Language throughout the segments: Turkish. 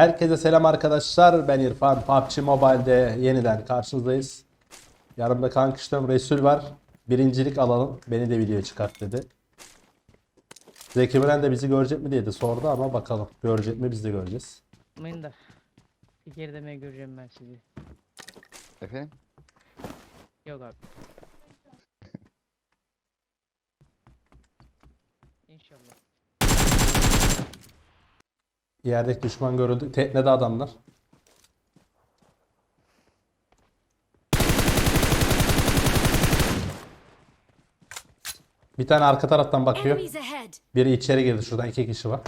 Herkese selam arkadaşlar. Ben İrfan. PUBG Mobile'de yeniden karşınızdayız. Yanımda kankıştım Resul var. Birincilik alalım. Beni de videoya çıkart dedi. Zeki Müren de bizi görecek mi diye de sordu ama bakalım. Görecek mi biz de göreceğiz. Yapmayın da. Bir kere demeye göreceğim ben sizi. Efendim? Yok abi. Yerdeki düşman görüldü. Teknede adamlar. Bir tane arka taraftan bakıyor. Biri içeri girdi. Şuradan iki kişi var.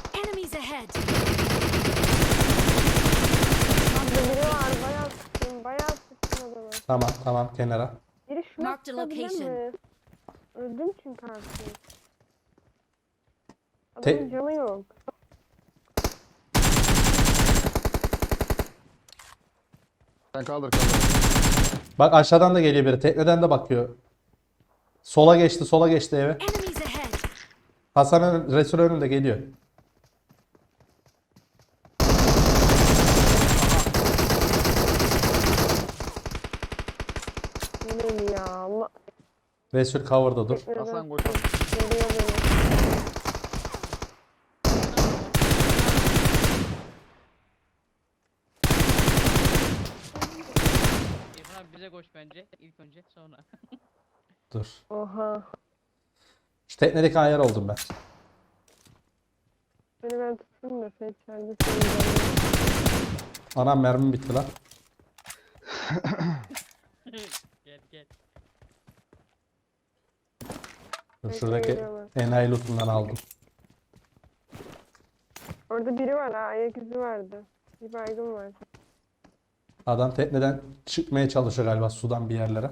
Biri var bayağı sıktım bayağı adamı. Tamam tamam kenara. Biri şuna Mark the sıkabilir location. mi? Öldüm çünkü artık. Te- Adamın canı yok. Sen kaldır kaldır. Bak aşağıdan da geliyor biri. Tekneden de bakıyor. Sola geçti, sola geçti eve. Enemies ahead! Hasan'ın Resul önünde geliyor. Ya? Resul cover'da dur. Hasan koş. Geliyor beni. İrfan bence. İlk önce sonra. Dur. Oha. Şu teknedeki ayar oldum ben. Beni ben tutayım da senin canın. Anam mermim bitti lan. gel gel. Dur Bekle, şuradaki geliyorlar. enayi lootundan aldım. Orada biri var ha ayak izi vardı. Bir baygın var. Adam tekneden çıkmaya çalışıyor galiba sudan bir yerlere.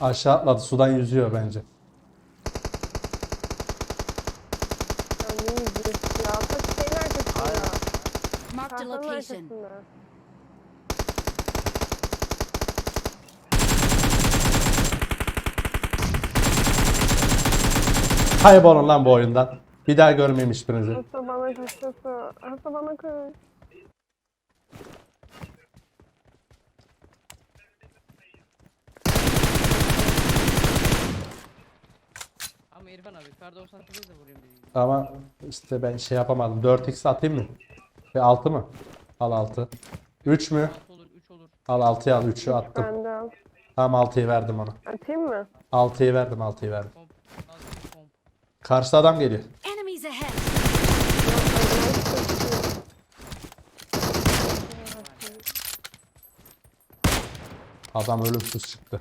Aşağı atladı. Sudan yüzüyor bence. Marked a location. Kaybolun lan bu oyundan. Bir daha görmeyeyim hiçbirinizi. Hasta bana koş hasta. Hasta bana koş. Ama İrfan abi kar 98 de vurayım dedi. Ama işte ben şey yapamadım. 4x atayım mı? Ve 6 mı? Al 6. 3 mü? 6 olur 3 olur. Al 6'yı al. 3'ü attım. Ben de al. Tamam 6'yı verdim ona. Atayım mı? 6'yı verdim 6'yı verdim. Komp. Lazım komp. Karşıda adam geliyor. Ahead! Adam ölümsüz çıktı.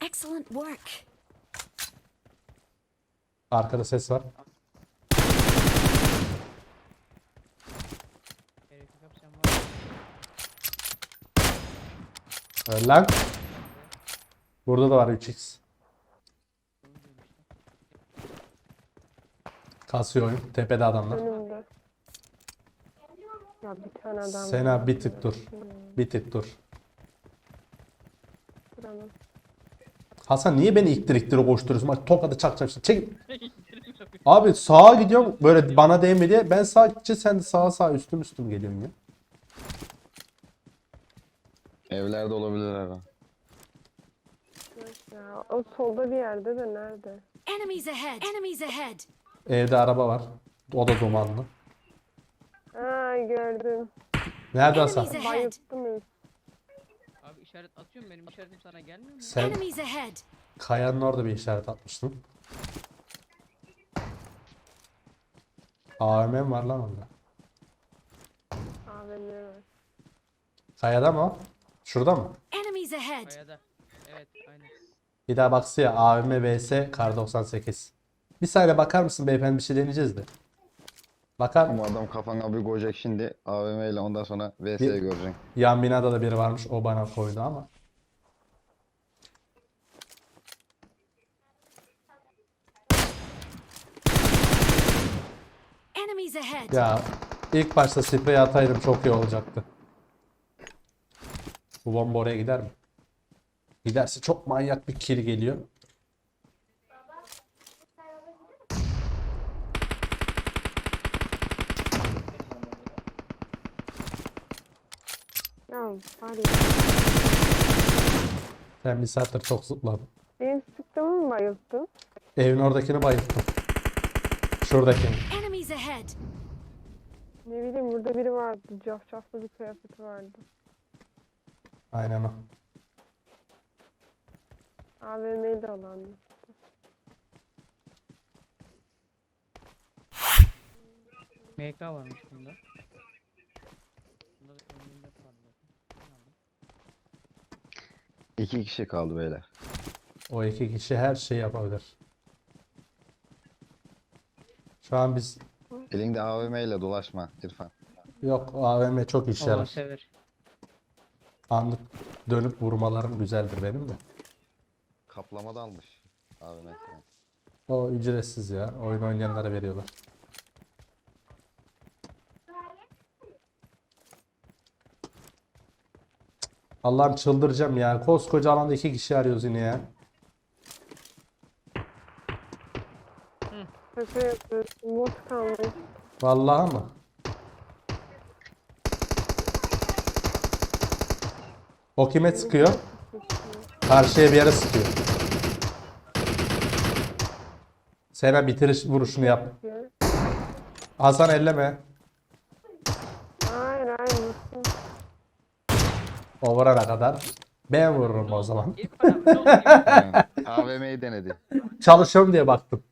Excellent work! Arkada ses var. Öl lan. Burada da var 3x. Kasıyor oyun. Tepede adamlar. Önümde. Ya bir tane adam. Sena bir tık dur. Bir tık dur. Hasan niye beni iktir iktir koşturuyorsun? Bak tokadı çak çak. Çek. Abi sağa gidiyorum böyle bana değme diye. Ben sağa gidince sen de sağa sağa üstüm üstüm geliyorsun ya. Evlerde olabilirler ha. Ya, o solda bir yerde de nerede? Enemies ahead! Enemies ahead! Evde araba var. O da dumanlı. Ha gördüm. Nerede Hasan? Enemies ahead! Bayılttım ilk. Abi işaret atıyorum benim işaretim sana gelmiyor mu? Sen Enemies ahead! kayanın orada bir işaret atmıştın. AVM var lan orada. AVM var. Kayada mı o? Şurada mı? Enemies ahead! Kayada. Evet aynen. Bir daha baksı ya AVM vs Kar 98. Bir saniye bakar mısın beyefendi bir şey deneyeceğiz de. Bakar? Ama adam kafana bir koyacak şimdi AVM ile ondan sonra VS Bir- göreceksin. Yan binada da biri varmış o bana koydu ama. Enemies ahead! Ya ilk başta sprey ataydım çok iyi olacaktı. Bu bomba oraya gider mi? Giderse çok manyak bir kill geliyor. Var ya. Sen bir saattir çok zıpladın. Benim sıktığımı mı bayılttın? Evin oradakini bayılttım. Şuradakini. Enemies ahead. Ne bileyim burada biri vardı. Cafcaflı bir kıyafeti vardı. Aynen o. AVM'de olan. MK varmış. Bunda da önünde vardı. İki kişi kaldı beyler. O iki kişi her şeyi yapabilir. Şu an biz Elinde AVM ile dolaşma İrfan. yok AVM çok işe Allah yarar. sever. Anlık dönüp vurmalarım güzeldir benim de. Kaplamada almış AVM. O ücretsiz ya. Oyun oynayanlara veriyorlar. Allah'ım çıldıracağım ya. Koskoca alanda iki kişi arıyoruz yine ya. Vallahi mı? O kime sıkıyor? Karşıya bir yere sıkıyor. Sena bitiriş vuruşunu yap. Hasan elleme. O vurana kadar ben vururum o zaman. AVM'yi denedi. Çalışıyorum diye baktım.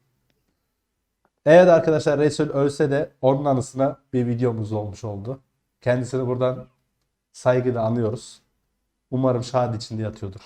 Evet arkadaşlar Resul ölse de onun anısına bir videomuz olmuş oldu. Kendisini buradan saygıyla anıyoruz. Umarım şahit içinde yatıyordur.